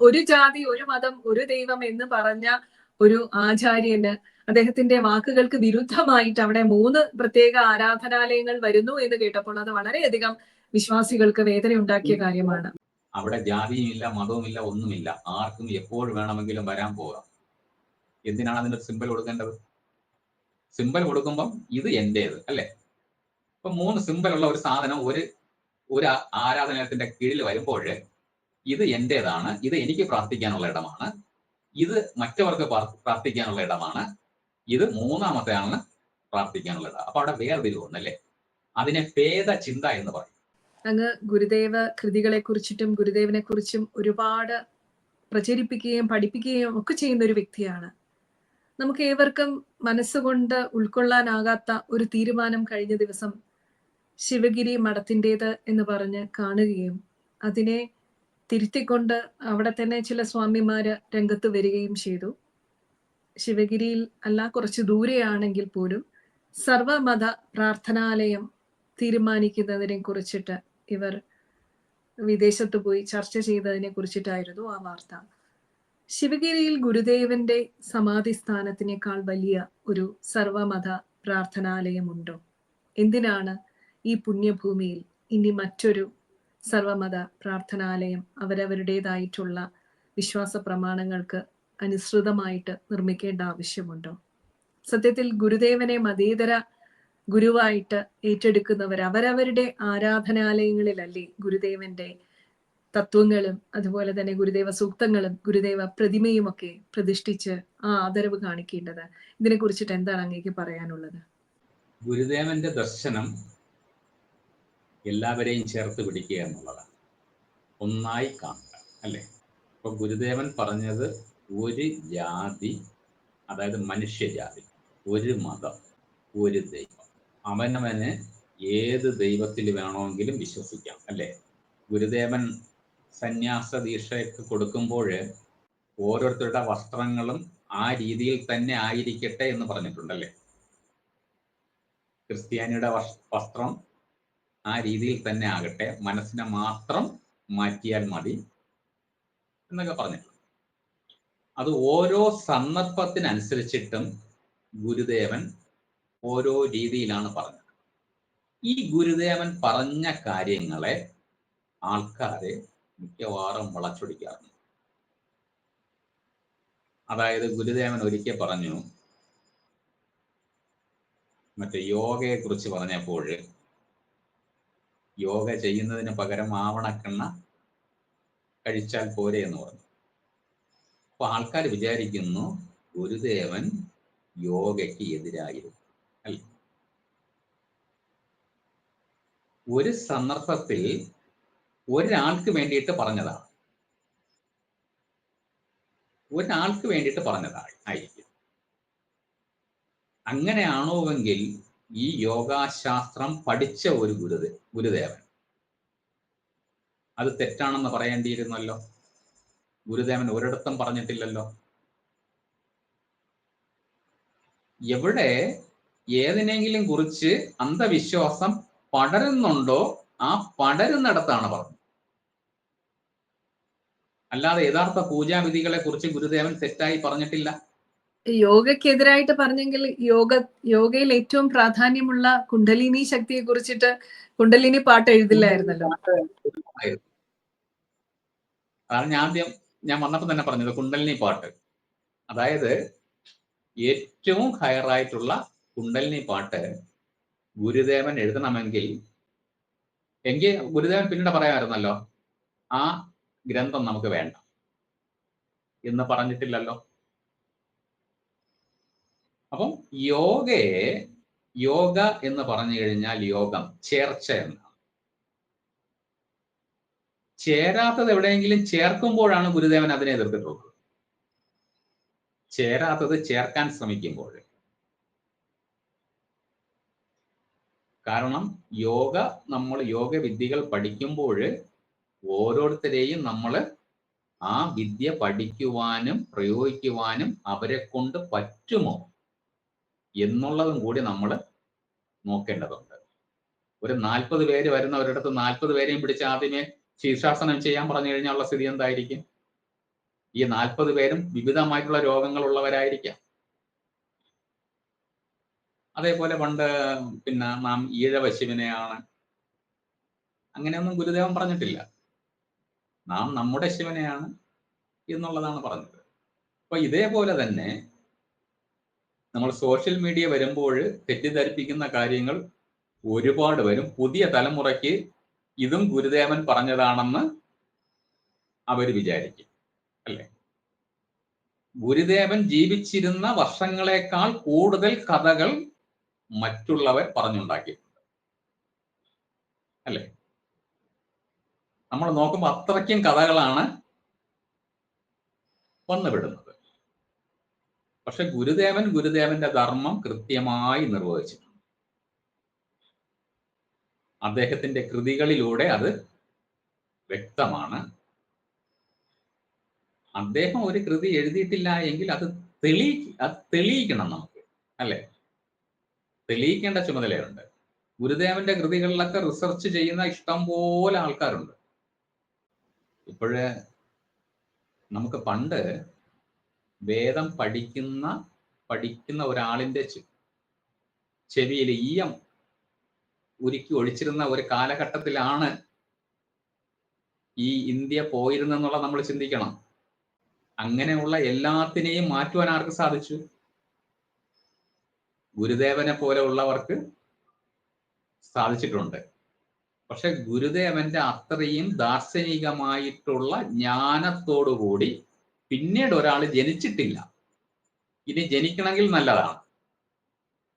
ഒരു ജാതി ഒരു മതം ഒരു ദൈവം എന്ന് പറഞ്ഞ ഒരു ആചാര്യന് അദ്ദേഹത്തിന്റെ വാക്കുകൾക്ക് വിരുദ്ധമായിട്ട് അവിടെ മൂന്ന് പ്രത്യേക ആരാധനാലയങ്ങൾ വരുന്നു എന്ന് കേട്ടപ്പോൾ അത് വളരെയധികം വിശ്വാസികൾക്ക് വേദന ഉണ്ടാക്കിയ കാര്യമാണ്. അവിടെ ജാതിയുമില്ല മതവുമില്ല ഒന്നുമില്ല. ആർക്കും എപ്പോൾ വേണമെങ്കിലും വരാൻ പോകാം. എന്തിനാണ് അതിന്റെ സിമ്പൽ കൊടുക്കേണ്ടത്? സിമ്പൽ കൊടുക്കുമ്പം ഇത് എന്റേത് അല്ലെ? ഇപ്പൊ മൂന്ന് സിമ്പിൾ ഉള്ള ഒരു സാധനം ഒരു ഒരു ആരാധനത്തിന്റെ ആരാധനാലയത്തിന്റെ കീഴിൽ വരുമ്പോൾ ഇത് എന്റേതാണ് ഇത് എനിക്ക് പ്രാർത്ഥിക്കാനുള്ള ഇടമാണ് ഇത് മറ്റവർക്ക് പ്രാർ- പ്രാർത്ഥിക്കാനുള്ള ഇടമാണ് ഇത് മൂന്നാമത്തെ ആളിന് പ്രാർത്ഥിക്കാനുള്ള ഇടം. അപ്പൊ അവിടെ വേർതിരിവ് ഒന്നല്ലേ അതിനെ ഭേദ ചിന്ത എന്ന് പറയും. അങ്ങ് ഗുരുദേവ കൃതികളെ കുറിച്ചിട്ടും ഗുരുദേവനെ കുറിച്ചും ഒരുപാട് പ്രചരിപ്പിക്കുകയും പഠിപ്പിക്കുകയും ഒക്കെ ചെയ്യുന്ന ഒരു വ്യക്തിയാണ്. നമുക്ക് ഏവർക്കും മനസ്സുകൊണ്ട് ഉൾക്കൊള്ളാനാകാത്ത ഒരു തീരുമാനം കഴിഞ്ഞ ദിവസം ശിവഗിരി മഠത്തിന്റെത് എന്ന് പറഞ്ഞ് കാണുകയും അതിനെ തിരുത്തിക്കൊണ്ട് അവിടെ തന്നെ ചില സ്വാമിമാര് രംഗത്ത് വരികയും ചെയ്തു. ശിവഗിരിയിൽ അല്ല കുറച്ച് ദൂരെയാണെങ്കിൽ പോലും സർവമത പ്രാർത്ഥനാലയം തീരുമാനിക്കുന്നതിനെ കുറിച്ചിട്ട് ഇവർ വിദേശത്ത് പോയി ചർച്ച ചെയ്തതിനെ കുറിച്ചിട്ടായിരുന്നു ആ വാർത്ത. ശിവഗിരിയിൽ ഗുരുദേവന്റെ സമാധി സ്ഥാനത്തിനേക്കാൾ വലിയ ഒരു സർവമത പ്രാർത്ഥനാലയമുണ്ടോ? എന്തിനാണ് ഈ പുണ്യഭൂമിയിൽ ഇനി മറ്റൊരു സർവമത പ്രാർത്ഥനാലയം അവരവരുടേതായിട്ടുള്ള വിശ്വാസ പ്രമാണങ്ങൾക്ക് അനുസൃതമായിട്ട് നിർമ്മിക്കേണ്ട ആവശ്യമുണ്ടോ? സത്യത്തിൽ ഗുരുദേവനെ മതേതര ഗുരുവായിട്ട് ഏറ്റെടുക്കുന്നവർ അവരവരുടെ ആരാധനാലയങ്ങളിലല്ലേ ഗുരുദേവന്റെ തത്വങ്ങളും അതുപോലെ തന്നെ ഗുരുദേവ സൂക്തങ്ങളും ഗുരുദേവ പ്രതിമയും ഒക്കെ പ്രതിഷ്ഠിച്ച് ആ ആദരവ് കാണിക്കേണ്ടത്? ഇതിനെ കുറിച്ചിട്ട് എന്താണ് അങ്ങേക്ക് പറയാനുള്ളത്? ഗുരുദേവന്റെ ദർശനം എല്ലാവരെയും ചേർത്ത് പിടിക്കുക എന്നുള്ളതാണ്. ഒന്നായി കാണുക അല്ലേ? അപ്പോൾ ഗുരുദേവൻ പറഞ്ഞത് ഒരു ജാതി അതായത് മനുഷ്യജാതി ഒരു മതം ഒരു ദൈവം. അവനവന് ഏത് ദൈവത്തിൽ വേണമെങ്കിലും വിശ്വസിക്കാം അല്ലേ? ഗുരുദേവൻ സന്യാസ ദീക്ഷയൊക്കെ കൊടുക്കുമ്പോൾ ഓരോരുത്തരുടെ വസ്ത്രങ്ങളും ആ രീതിയിൽ തന്നെ ആയിരിക്കട്ടെ എന്ന് പറഞ്ഞിട്ടുണ്ടല്ലേ? ക്രിസ്ത്യാനിയുടെ വസ്ത്രം ആ രീതിയിൽ തന്നെ ആകട്ടെ മനസ്സിനെ മാത്രം മാറ്റിയാൽ മതി എന്നൊക്കെ പറഞ്ഞിട്ടുണ്ട്. അത് ഓരോ സന്ദർഭത്തിനനുസരിച്ചിട്ടും ഗുരുദേവൻ ഓരോ രീതിയിലാണ് പറഞ്ഞത്. ഈ ഗുരുദേവൻ പറഞ്ഞ കാര്യങ്ങളെ ആൾക്കാരെ മിക്കവാറും വളച്ചൊടിക്കാറുണ്ട്. അതായത് ഗുരുദേവൻ ഒരിക്കൽ പറഞ്ഞു മറ്റേ യോഗയെ കുറിച്ച് പറഞ്ഞപ്പോൾ യോഗ ചെയ്യുന്നതിന് പകരം ആവണക്കെണ്ണ കഴിച്ചാൽ പോരെ എന്ന് പറഞ്ഞു. അപ്പൊ ആൾക്കാർ വിചാരിക്കുന്നു ഗുരുദേവൻ യോഗയ്ക്ക് എതിരായിരുന്നു അല്ല? ഒരു സന്ദർഭത്തിൽ ഒരാൾക്ക് വേണ്ടിയിട്ട് പറഞ്ഞതാണ്. ഒരാൾക്ക് വേണ്ടിയിട്ട് പറഞ്ഞതാണ് ആയിരിക്കും. അങ്ങനെയാണോവെങ്കിൽ ഈ യോഗാശാസ്ത്രം പഠിച്ച ഒരു ഗുരുദേ ഗുരുദേവൻ. അത് തെറ്റാണെന്ന് പറയേണ്ടിയിരുന്നല്ലോ. ഗുരുദേവൻ ഒരിടത്തും പറഞ്ഞിട്ടില്ലല്ലോ. എവിടെ ഏതിനെങ്കിലും കുറിച്ച് അന്ധവിശ്വാസം പടരുന്നുണ്ടോ ആ പടരുന്നിടത്താണ് പറഞ്ഞത്. അല്ലാതെ യഥാർത്ഥ പൂജാവിധികളെ കുറിച്ച് ഗുരുദേവൻ തെറ്റായി പറഞ്ഞിട്ടില്ല. യോഗയ്ക്കെതിരായിട്ട് പറഞ്ഞെങ്കിൽ യോഗ യോഗയിൽ ഏറ്റവും പ്രാധാന്യമുള്ള കുണ്ടലിനി ശക്തിയെ കുറിച്ചിട്ട് കുണ്ടലിനി പാട്ട് എഴുതില്ലായിരുന്നല്ലോ? അതാണ് ഞാൻ ആദ്യം ഞാൻ വന്നപ്പോൾ തന്നെ പറഞ്ഞത് കുണ്ടലിനി പാട്ട്. അതായത് ഏറ്റവും ഹയറായിട്ടുള്ള കുണ്ടലിനി പാട്ട് ഗുരുദേവൻ എഴുതണമെങ്കിൽ എങ്കിൽ ഗുരുദേവൻ പിന്നീട് പറയാമായിരുന്നല്ലോ ആ ഗ്രന്ഥം നമുക്ക് വേണ്ട എന്ന് പറഞ്ഞിട്ടില്ലല്ലോ. അപ്പം യോഗയെ യോഗ എന്ന് പറഞ്ഞു കഴിഞ്ഞാൽ യോഗം ചേർച്ച എന്നാണ്. ചേരാത്തത് എവിടെയെങ്കിലും ചേർക്കുമ്പോഴാണ് ഗുരുദേവൻ അതിനെ എതിർത്തിട്ടുള്ളത്. ചേരാത്തത് ചേർക്കാൻ ശ്രമിക്കുമ്പോൾ. കാരണം യോഗ നമ്മൾ യോഗ വിദ്യകൾ പഠിക്കുമ്പോൾ ഓരോരുത്തരെയും നമ്മൾ ആ വിദ്യ പഠിക്കുവാനും പ്രയോഗിക്കുവാനും അവരെ കൊണ്ട് പറ്റുമോ? എന്നുള്ളതും കൂടി നമ്മൾ നോക്കേണ്ടതുണ്ട്. ഒരു നാൽപ്പത് പേര് വരുന്ന ഒരിടത്ത് നാൽപ്പത് പേരെയും പിടിച്ച് ആദ്യമേ ശീർഷാസനം ചെയ്യാൻ പറഞ്ഞു കഴിഞ്ഞാൽ ഉള്ള സ്ഥിതി എന്തായിരിക്കും? ഈ നാൽപ്പത് പേരും വിവിധമായിട്ടുള്ള രോഗങ്ങളുള്ളവരായിരിക്കാം. അതേപോലെ പണ്ട് പിന്നെ നാം ഈഴവശിവനെയാണ് അങ്ങനെയൊന്നും ഗുരുദേവൻ പറഞ്ഞിട്ടില്ല. നാം നമ്മുടെ ശിവനെയാണ് എന്നുള്ളതാണ് പറഞ്ഞത്. അപ്പൊ ഇതേപോലെ തന്നെ നമ്മൾ സോഷ്യൽ മീഡിയ വരുമ്പോൾ തെറ്റിദ്ധരിപ്പിക്കുന്ന കാര്യങ്ങൾ ഒരുപാട് വരും. പുതിയ തലമുറയ്ക്ക് ഇതും ഗുരുദേവൻ പറഞ്ഞതാണെന്ന് അവർ വിചാരിക്കും. അല്ലെ? ഗുരുദേവൻ ജീവിച്ചിരുന്ന വർഷങ്ങളെക്കാൾ കൂടുതൽ കഥകൾ മറ്റുള്ളവർ പറഞ്ഞുണ്ടാക്കിയിട്ടുണ്ട്. അല്ലെ? നമ്മൾ നോക്കുമ്പോൾ അത്രയ്ക്കും കഥകളാണ് വന്നുവിടുന്നത്. പക്ഷെ ഗുരുദേവൻ ഗുരുദേവന്റെ ധർമ്മം കൃത്യമായി നിർവഹിച്ചിട്ടുണ്ട്. അദ്ദേഹത്തിന്റെ കൃതികളിലൂടെ അത് വ്യക്തമാണ്. അദ്ദേഹം ഒരു കൃതി എഴുതിയിട്ടില്ല എങ്കിൽ അത് തെളി അത് തെളിയിക്കണം നമുക്ക് അല്ലെ? തെളിയിക്കേണ്ട ചുമതലയുണ്ട്. ഗുരുദേവന്റെ കൃതികളിലൊക്കെ റിസർച്ച് ചെയ്യുന്ന ഇഷ്ടം പോലെ ആൾക്കാരുണ്ട്. ഇപ്പോഴേ നമുക്ക് പണ്ട് വേദം പഠിക്കുന്ന പഠിക്കുന്ന ഒരാളിന്റെ ചെവിയിൽ ഈയം ഉരുക്കി ഒഴിച്ചിരുന്ന ഒരു കാലഘട്ടത്തിലാണ് ഈ ഇന്ത്യ പോയിരുന്നെന്നുള്ള നമ്മൾ ചിന്തിക്കണം. അങ്ങനെയുള്ള എല്ലാത്തിനെയും മാറ്റുവാൻ ആർക്ക് സാധിച്ചു? ഗുരുദേവനെ പോലെ ഉള്ളവർക്ക് സാധിച്ചിട്ടുണ്ട്. പക്ഷെ ഗുരുദേവന്റെ അത്രയും ദാർശനികമായിട്ടുള്ള ജ്ഞാനത്തോടുകൂടി പിന്നീട് ഒരാൾ ജനിച്ചിട്ടില്ല. ഇനി ജനിക്കണമെങ്കിൽ നല്ലതാണ്.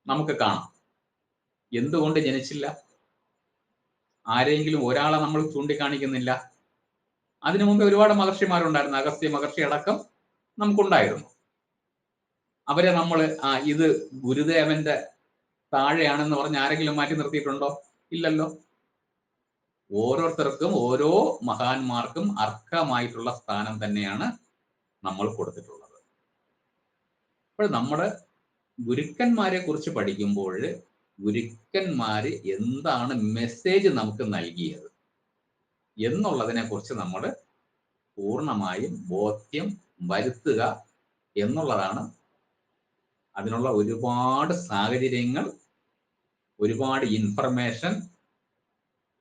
നമുക്ക് കാണാം. എന്തുകൊണ്ട് ജനിച്ചില്ല? ആരെങ്കിലും ഒരാളെ നമ്മൾ ചൂണ്ടിക്കാണിക്കുന്നില്ല. അതിനു മുമ്പ് ഒരുപാട് മഹർഷിമാരുണ്ടായിരുന്നു. അഗസ്ത്യ മഹർഷി അടക്കം നമുക്കുണ്ടായിരുന്നു. അവരെ നമ്മൾ ആ ഇത് ഗുരുദേവന്റെ താഴെയാണെന്ന് പറഞ്ഞ് ആരെങ്കിലും മാറ്റി നിർത്തിയിട്ടുണ്ടോ? ഇല്ലല്ലോ. ഓരോരുത്തർക്കും ഓരോ മഹാന്മാർക്കും അർഹമായിട്ടുള്ള സ്ഥാനം തന്നെയാണ് നമ്മൾ കൊടുത്തിട്ടുള്ളത്. അപ്പോൾ നമ്മുടെ ഗുരുക്കന്മാരെ കുറിച്ച് പഠിക്കുമ്പോൾ ഗുരുക്കന്മാര് എന്താണ് മെസ്സേജ് നമുക്ക് നൽകിയത്? എന്നുള്ളതിനെ കുറിച്ച് നമ്മൾ പൂർണമായും ബോധ്യം വരുത്തുക എന്നുള്ളതാണ് അതിനുള്ള ഒരുപാട് സാഹചര്യങ്ങൾ ഒരുപാട് ഇൻഫർമേഷൻ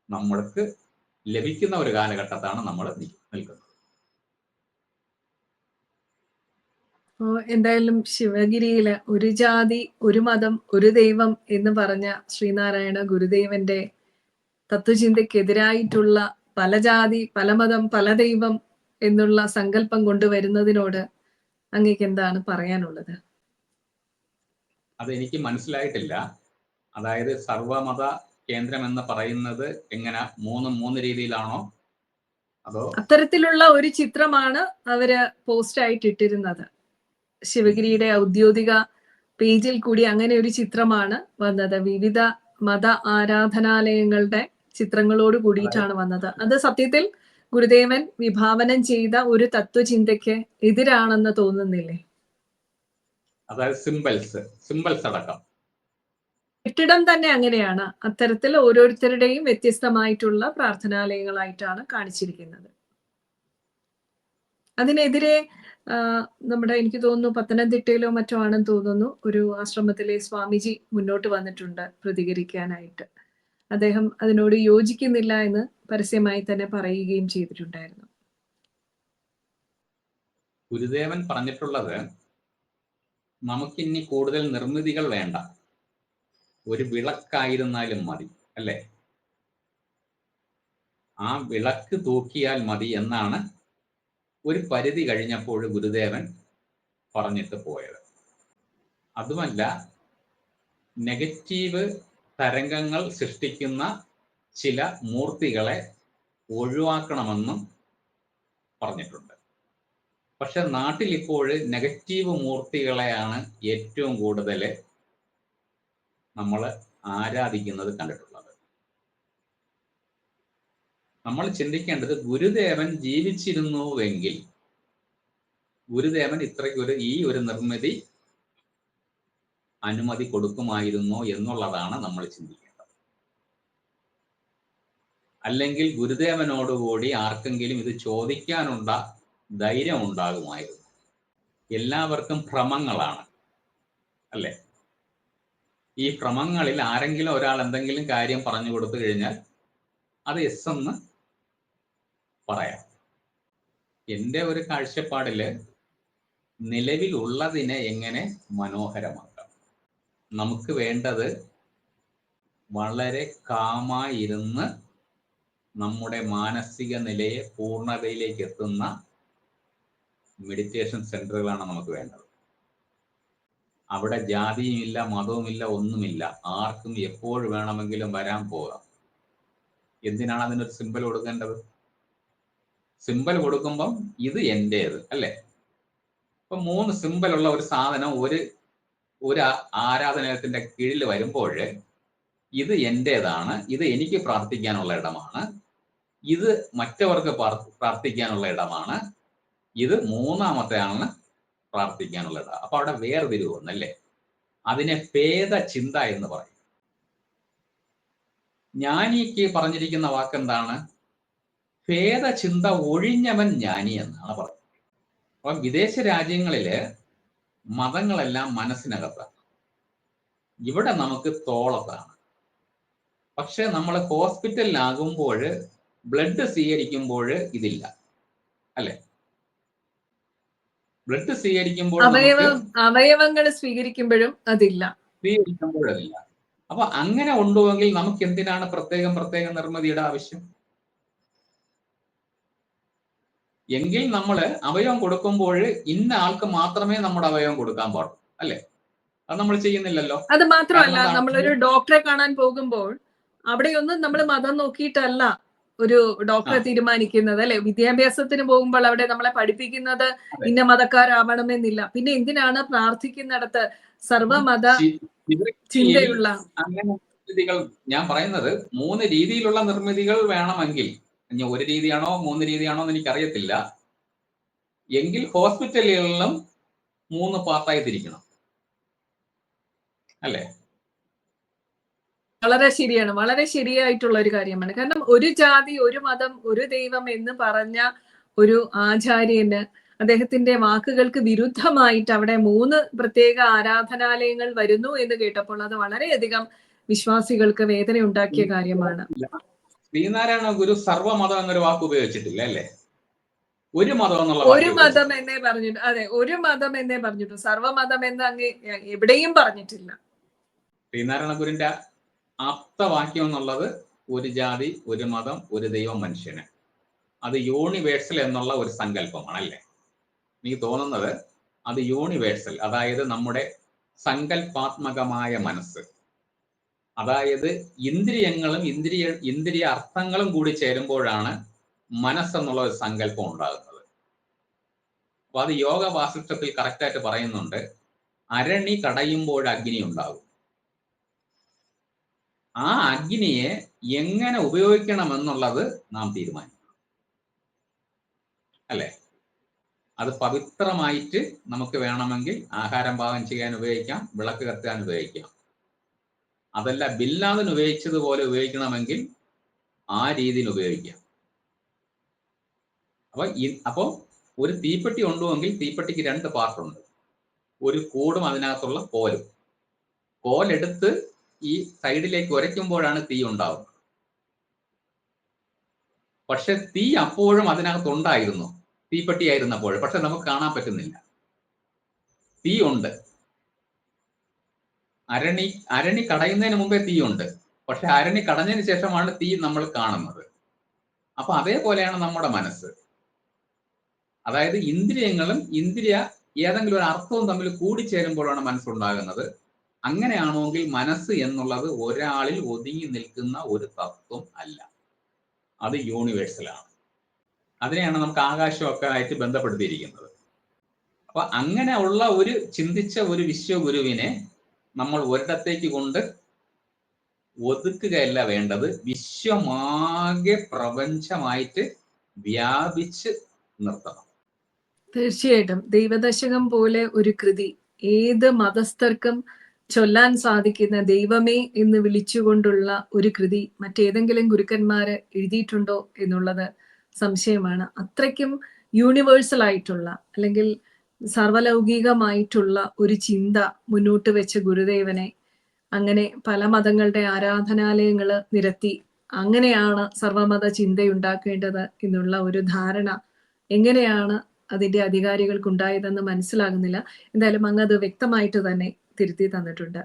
നമ്മൾക്ക് ലഭിക്കുന്ന ഒരു കാലഘട്ടത്താണ് നമ്മൾ നിൽക്കുന്നത്. എന്തായാലും ശിവഗിരിയിൽ ഒരു ജാതി ഒരു മതം ഒരു ദൈവം എന്ന് പറഞ്ഞ ശ്രീനാരായണ ഗുരുദേവന്റെ തത്വചിന്തയ്ക്കെതിരായിട്ടുള്ള പല ജാതി പല മതം പല ദൈവം എന്നുള്ള സങ്കല്പം കൊണ്ടുവരുന്നതിനോട് അങ്ങേക്ക് എന്താണ് പറയാനുള്ളത്? അതെനിക്ക് മനസ്സിലായിട്ടില്ല. അതായത് സർവമത കേന്ദ്രം എന്ന് പറയുന്നത് എങ്ങനെ മൂന്ന് മൂന്ന് രീതിയിലാണോ? അതോ അത്തരത്തിലുള്ള ഒരു ചിത്രമാണ് അവർ പോസ്റ്റ് ആയിട്ട് ഇട്ടിരുന്നത് ശിവഗിരിയുടെ ഔദ്യോഗിക പേജിൽ കൂടി അങ്ങനെ ഒരു ചിത്രമാണ് വന്നത്. വിവിധ മത ആരാധനാലയങ്ങളുടെ ചിത്രങ്ങളോട് കൂടിയിട്ടാണ് വന്നത്. അത് സത്യത്തിൽ ഗുരുദേവൻ വിഭാവനം ചെയ്ത ഒരു തത്വചിന്തയ്ക്ക് എതിരാണെന്ന് തോന്നുന്നില്ലേ? അതായത് സിമ്പിൾസ് സിമ്പിൾസ് അടക്കം. കെട്ടിടം തന്നെ അങ്ങനെയാണ്. അത്തരത്തിൽ ഓരോരുത്തരുടെയും വ്യത്യസ്തമായിട്ടുള്ള പ്രാർത്ഥനാലയങ്ങളായിട്ടാണ് കാണിച്ചിരിക്കുന്നത്. അതിനെതിരെ നമ്മുടെ എനിക്ക് തോന്നുന്നു പത്തനംതിട്ടയിലോ മറ്റോ ആണെന്ന് തോന്നുന്നു ഒരു ആശ്രമത്തിലെ സ്വാമിജി മുന്നോട്ട് വന്നിട്ടുണ്ട് പ്രതികരിക്കാനായിട്ട്. അദ്ദേഹം അതിനോട് യോജിക്കുന്നില്ല എന്ന് പരസ്യമായി തന്നെ പറയുകയും ചെയ്തിട്ടുണ്ടായിരുന്നു. ഗുരുദേവൻ പറഞ്ഞിട്ടുള്ളത് നമുക്കിനി കൂടുതൽ നിർമ്മിതികൾ വേണ്ട. ഒരു വിളക്കായിരുന്നാലും മതി അല്ലേ? ആ വിളക്ക് തൂക്കിയാൽ മതി എന്നാണ് ഒരു പരിധി കഴിഞ്ഞപ്പോൾ ഗുരുദേവൻ പറഞ്ഞിട്ട് പോയത്. അതുമല്ല നെഗറ്റീവ് തരംഗങ്ങൾ സൃഷ്ടിക്കുന്ന ചില മൂർത്തികളെ ഒഴിവാക്കണമെന്നും പറഞ്ഞിട്ടുണ്ട്. പക്ഷെ നാട്ടിൽ ഇപ്പോൾ നെഗറ്റീവ് മൂർത്തികളെയാണ് ഏറ്റവും കൂടുതൽ നമ്മൾ ആരാധിക്കുന്നത് കണ്ടിട്ടുള്ളത് നമ്മൾ ചിന്തിക്കേണ്ടത് ഗുരുദേവൻ ജീവിച്ചിരുന്നുവെങ്കിൽ ഗുരുദേവൻ ഇത്രയ്ക്കൊരു ഈ ഒരു നിർമ്മിതി അനുമതി കൊടുക്കുമായിരുന്നോ എന്നുള്ളതാണ് നമ്മൾ ചിന്തിക്കേണ്ടത്. അല്ലെങ്കിൽ ഗുരുദേവനോടുകൂടി ആർക്കെങ്കിലും ഇത് ചോദിക്കാനുള്ള ധൈര്യം ഉണ്ടാകുമായിരുന്നു. എല്ലാവർക്കും ഭ്രമങ്ങളാണ് അല്ലേ? ഈ ഭ്രമങ്ങളിൽ ആരെങ്കിലും ഒരാൾ എന്തെങ്കിലും കാര്യം പറഞ്ഞു കൊടുത്തു കഴിഞ്ഞാൽ അത് എസ് എന്ന് പറയാം. എന്റെ ഒരു കാഴ്ചപ്പാടിൽ നിലവിലുള്ളതിനെ എങ്ങനെ മനോഹരമാക്കാം? നമുക്ക് വേണ്ടത് വളരെ കാമായിരുന്ന് നമ്മുടെ മാനസിക നിലയെ പൂർണതയിലേക്ക് എത്തുന്ന മെഡിറ്റേഷൻ സെന്ററുകളാണ് നമുക്ക് വേണ്ടത്. അവിടെ ജാതിയുമില്ല മതവുമില്ല ഒന്നുമില്ല. ആർക്കും എപ്പോൾ വേണമെങ്കിലും വരാൻ പോകാം. എന്തിനാണ് അതിനൊരു സിമ്പിൾ കൊടുക്കേണ്ടത്? സിമ്പൽ കൊടുക്കുമ്പം ഇത് എന്റെത് അല്ലേ? അപ്പൊ മൂന്ന് സിമ്പൽ ഉള്ള ഒരു സാധനം ഒരു ഒരു ആരാധനത്തിന്റെ കീഴിൽ വരുമ്പോൾ ഇത് എന്റെതാണ് ഇത് എനിക്ക് പ്രാർത്ഥിക്കാനുള്ള ഇടമാണ് ഇത് മറ്റവർക്ക് പ്രാർ- പ്രാർത്ഥിക്കാനുള്ള ഇടമാണ് ഇത് മൂന്നാമത്തെയാണ് പ്രാർത്ഥിക്കാനുള്ള ഇടം. അപ്പൊ അവിടെ വേർതിരിവ് വന്നല്ലേ അതിനെ ഭേദ ചിന്ത എന്ന് പറയും. ജ്ഞാനിക്ക് പറഞ്ഞിരിക്കുന്ന വാക്കെന്താണ്? ഭേദചിന്ത ഒഴിഞ്ഞവൻ ജ്ഞാനി എന്നാണ് പറയുന്നത് അപ്പം വിദേശ രാജ്യങ്ങളിൽ മതങ്ങളെല്ലാം മനസ്സിനകത്താണ്. ഇവിടെ നമുക്ക് തോളത്താണ്. പക്ഷെ നമ്മൾ ഹോസ്പിറ്റലിലാകുമ്പോൾ ബ്ലഡ് സ്വീകരിക്കുമ്പോൾ ഇതില്ല. അല്ലെ? ബ്ലഡ് സ്വീകരിക്കുമ്പോൾ അവയവങ്ങൾ സ്വീകരിക്കുമ്പോഴും അതില്ല. സ്വീകരിക്കുമ്പോഴതില്ല. അപ്പൊ അങ്ങനെ ഉണ്ടുവെങ്കിൽ നമുക്ക് എന്തിനാണ് പ്രത്യേകം പ്രത്യേക നിർമ്മിതിയുടെ ആവശ്യം? എങ്കിൽ നമ്മൾ അവയവം കൊടുക്കുമ്പോൾ ഇന്ന ആൾക്ക് മാത്രമേ നമ്മുടെ അവയവം കൊടുക്കാൻ പാടുള്ളൂ അല്ലെ? അത് നമ്മൾ ചെയ്യുന്നില്ലല്ലോ. അത് മാത്രമല്ല നമ്മളൊരു ഡോക്ടറെ കാണാൻ പോകുമ്പോൾ അവിടെയൊന്നും നമ്മൾ മതം നോക്കിയിട്ടല്ല ഒരു ഡോക്ടറെ തീരുമാനിക്കുന്നത് അല്ലെ? വിദ്യാഭ്യാസത്തിന് പോകുമ്പോൾ അവിടെ നമ്മളെ പഠിപ്പിക്കുന്നത് ഇന്ന മതക്കാരാവണമെന്നില്ല. പിന്നെ എന്തിനാണ് പ്രാർത്ഥിക്കുന്നിടത്ത് സർവമത ചിന്തയുള്ള അങ്ങനെ നിർമ്മിതികൾ ഞാൻ പറയുന്നത് മൂന്ന് രീതിയിലുള്ള നിർമ്മിതികൾ വേണമെങ്കിൽ ഇനി ഒരു രീതിയാണോ മൂന്ന് രീതിയാണോ എന്ന് എനിക്കറിയത്തില്ല. എങ്കിൽ ഹോസ്പിറ്റലുകളിലും മൂന്ന് പാർട്ടായി തിരിക്കണം. അല്ലേ? വളരെ ശരിയാണ്. വളരെ ശരിയായിട്ടുള്ള ഒരു കാര്യമാണ്. കാരണം ഒരു ജാതി ഒരു മതം ഒരു ദൈവം എന്ന് പറഞ്ഞ ഒരു ആചാര്യന് അദ്ദേഹത്തിന്റെ വാക്കുകൾക്ക് വിരുദ്ധമായിട്ട് അവിടെ മൂന്ന് പ്രത്യേക ആരാധനാലയങ്ങൾ വരുന്നു എന്ന് കേട്ടപ്പോൾ അത് വളരെയധികം വിശ്വാസികൾക്ക് വേദന ഉണ്ടാക്കിയ കാര്യമാണ് ശ്രീനാരായണ ഗുരു സർവമതം എന്നൊരു വാക്ക് ഉപയോഗിച്ചിട്ടില്ല അല്ലേ? ഒരു മതം എന്നുള്ള ഒരു മതം എന്നേ പറഞ്ഞിട്ട് അതെ ഒരു മതം എന്നേ പറഞ്ഞിട്ടു സർവമതം എന്ന് അങ്ങ് എവിടെയും പറഞ്ഞിട്ടില്ല. ശ്രീനാരായണ ഗുരുവിന്റെ ആപ്തവാക്യം എന്നുള്ളത് ഒരു ജാതി ഒരു മതം ഒരു ദൈവം മനുഷ്യന്. അത് യൂണിവേഴ്സൽ എന്നുള്ള ഒരു സങ്കല്പമാണ് അല്ലേ? എനിക്ക് തോന്നുന്നത് അത് യൂണിവേഴ്സൽ അതായത് നമ്മുടെ സങ്കല്പാത്മകമായ മനസ്സ്. അതായത് ഇന്ദ്രിയങ്ങളും ഇന്ദ്രിയ ഇന്ദ്രിയ അർത്ഥങ്ങളും കൂടി ചേരുമ്പോഴാണ് മനസ്സെന്നുള്ള ഒരു സങ്കല്പം ഉണ്ടാകുന്നത്. അപ്പൊ അത് യോഗ വാസിഷ്ടത്തിൽ കറക്റ്റായിട്ട് പറയുന്നുണ്ട്. അരണി കടയുമ്പോൾ അഗ്നി ഉണ്ടാകും. ആ അഗ്നിയെ എങ്ങനെ ഉപയോഗിക്കണം എന്നുള്ളത് നാം തീരുമാനിക്കണം. അല്ലെ? അത് പവിത്രമായിട്ട് നമുക്ക് വേണമെങ്കിൽ ആഹാരം പാകം ചെയ്യാൻ ഉപയോഗിക്കാം വിളക്ക് കത്താൻ ഉപയോഗിക്കാം. അതല്ല ബില്ലാദിന് ഉപയോഗിച്ചതുപോലെ ഉപയോഗിക്കണമെങ്കിൽ ആ രീതിയിൽ ഉപയോഗിക്കാം. അപ്പൊ ഈ- അപ്പോ ഒരു തീപ്പെട്ടി ഉണ്ടുവെങ്കിൽ തീപ്പെട്ടിക്ക് രണ്ട് പാർട്ടുണ്ട് ഒരു കൂടും അതിനകത്തുള്ള കോലും. കോലെടുത്ത് ഈ സൈഡിലേക്ക് ഉരയ്ക്കുമ്പോഴാണ് തീ ഉണ്ടാവുന്നത് പക്ഷെ തീ അപ്പോഴും അതിനകത്തുണ്ടായിരുന്നു. തീപ്പെട്ടി തീപ്പെട്ടിയായിരുന്നപ്പോൾ പക്ഷെ നമുക്ക് കാണാൻ പറ്റുന്നില്ല. തീ ഉണ്ട്. അരണി അരണി കടയുന്നതിന് മുമ്പേ തീയുണ്ട്. പക്ഷെ അരണി കടഞ്ഞതിന് ശേഷമാണ് തീ നമ്മൾ കാണുന്നത്. അപ്പൊ അതേപോലെയാണ് നമ്മുടെ മനസ്സ്. അതായത് ഇന്ദ്രിയങ്ങളും ഇന്ദ്രിയ ഏതെങ്കിലും ഒരു അർത്ഥവും തമ്മിൽ കൂടിച്ചേരുമ്പോഴാണ് മനസ്സുണ്ടാകുന്നത്. അങ്ങനെയാണെങ്കിൽ മനസ്സ് എന്നുള്ളത് ഒരാളിൽ ഒതുങ്ങി നിൽക്കുന്ന ഒരു തത്വം അല്ല. അത് യൂണിവേഴ്സലാണ് അതിനെയാണ് നമുക്ക് ആകാശമൊക്കെ ആയിട്ട് ബന്ധപ്പെടുത്തിയിരിക്കുന്നത്. അപ്പൊ അങ്ങനെ ഉള്ള ഒരു ചിന്തിച്ച ഒരു വിശ്വഗുരുവിനെ നമ്മൾ ഒരിടത്തേക്ക് കൊണ്ട് ഒതുക്കുകയല്ല വേണ്ടത്. വിശ്വമാകെ പ്രപഞ്ചമായിട്ട് വ്യാപിച്ച് നിർത്തണം. തീർച്ചയായിട്ടും. ദൈവദശകം പോലെ ഒരു കൃതി. ഏത് മതസ്ഥർക്കും ചൊല്ലാൻ സാധിക്കുന്ന ദൈവമേ എന്ന് വിളിച്ചുകൊണ്ടുള്ള ഒരു കൃതി. മറ്റേതെങ്കിലും ഗുരുക്കന്മാര് എഴുതിയിട്ടുണ്ടോ എന്നുള്ളത് സംശയമാണ്. അത്രയ്ക്കും യൂണിവേഴ്സൽ ആയിട്ടുള്ള അല്ലെങ്കിൽ സർവലൗകികമായിട്ടുള്ള ഒരു ചിന്ത മുന്നോട്ട് വെച്ച ഗുരുദേവനെ അങ്ങനെ പല മതങ്ങളുടെ ആരാധനാലയങ്ങൾ നിരത്തി അങ്ങനെയാണ് സർവമത ചിന്തയുണ്ടാക്കേണ്ടത് എന്നുള്ള ഒരു ധാരണ എങ്ങനെയാണ് അതിന്റെ അധികാരികൾക്കുണ്ടായതെന്ന് മനസ്സിലാകുന്നില്ല. എന്തായാലും അങ്ങ് അത് വ്യക്തമായിട്ട് തന്നെ തിരുത്തി തന്നിട്ടുണ്ട്.